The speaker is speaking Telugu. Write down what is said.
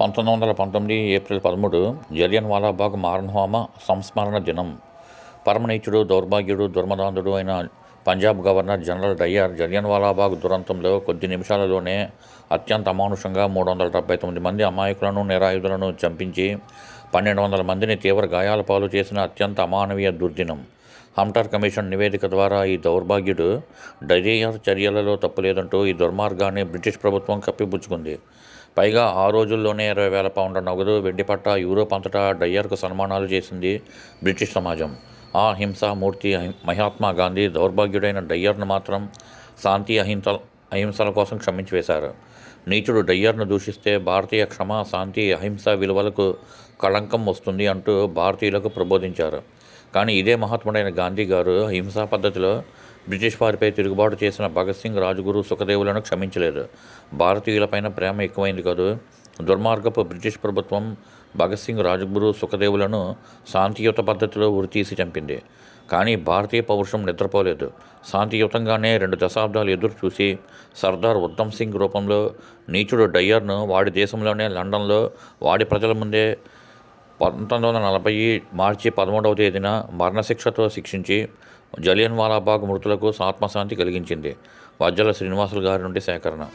పంతొమ్మిది వందల పంతొమ్మిది ఏప్రిల్ పదమూడు జలియన్ వాలాబాగ్ మారణహోమ సంస్మరణ దినం. పరమనీచుడు దౌర్భాగ్యుడు దుర్మదాంధుడు అయిన Punjab governor general Dyer Jallian Walabagh దురంతంలో కొద్ది నిమిషాలలోనే అత్యంత అమానుషంగా మూడు వందల డెబ్బై తొమ్మిది మంది అమాయకులను నిరాయుధులను చంపించి పన్నెండు వందల మందిని తీవ్ర గాయాల పాలు చేసిన అత్యంత అమానవీయ దుర్దినం. హంటర్ కమిషన్ నివేదిక ద్వారా ఈ దౌర్భాగ్యుడు డయ్యర్ చర్యలలో తప్పులేదంటూ ఈ దుర్మార్గాన్ని బ్రిటిష్ ప్రభుత్వం కప్పిపుచ్చుకుంది. పైగా ఆ రోజుల్లోనే ఇరవై వేల పౌండ్ల నగదు వెండిపట్ట యూరోప్ అంతటా డయ్యర్కు సన్మానాలు చేసింది బ్రిటిష్ సమాజం. ఆ హింసామూర్తి అహిం- మహాత్మా గాంధీ దౌర్భాగ్యుడైన డయ్యర్ను మాత్రం శాంతి అహింస అహింసల కోసం క్షమించి వేశారు. నీచుడు డయ్యర్ను దూషిస్తే భారతీయ క్షమ శాంతి అహింస విలువలకు కళంకం వస్తుంది అంటూ భారతీయులకు ప్రబోధించారు. కానీ ఇదే మహాత్ముడైన గాంధీ గారు హింసా పద్ధతిలో బ్రిటిష్ వారిపై తిరుగుబాటు చేసిన భగత్ సింగ్ రాజుగురు సుఖదేవులను క్షమించలేదు. భారతీయులపైన ప్రేమ ఎక్కువైంది కాదు. దుర్మార్గపు బ్రిటిష్ ప్రభుత్వం భగత్ సింగ్ రాజగురు సుఖదేవులను శాంతియుత పద్ధతిలో ఉరితీసి చంపింది. కానీ భారతీయ పౌరుషం నిద్రపోలేదు. శాంతియుతంగానే రెండు దశాబ్దాలు ఎదురు చూసి సర్దార్ ఉద్దమ్ సింగ్ రూపంలో నీచుడు డయ్యర్ను వాడి దేశంలోనే లండన్లో వాడి ప్రజల ముందే పంతొమ్మిది వందల నలభై మార్చి పదమూడవ తేదీన మరణశిక్షతో శిక్షించి జలియన్ వాలాబాగ్ మృతులకు ఆత్మశాంతి కలిగించింది. వజ్జల శ్రీనివాసులు గారి నుండి సేకరణ.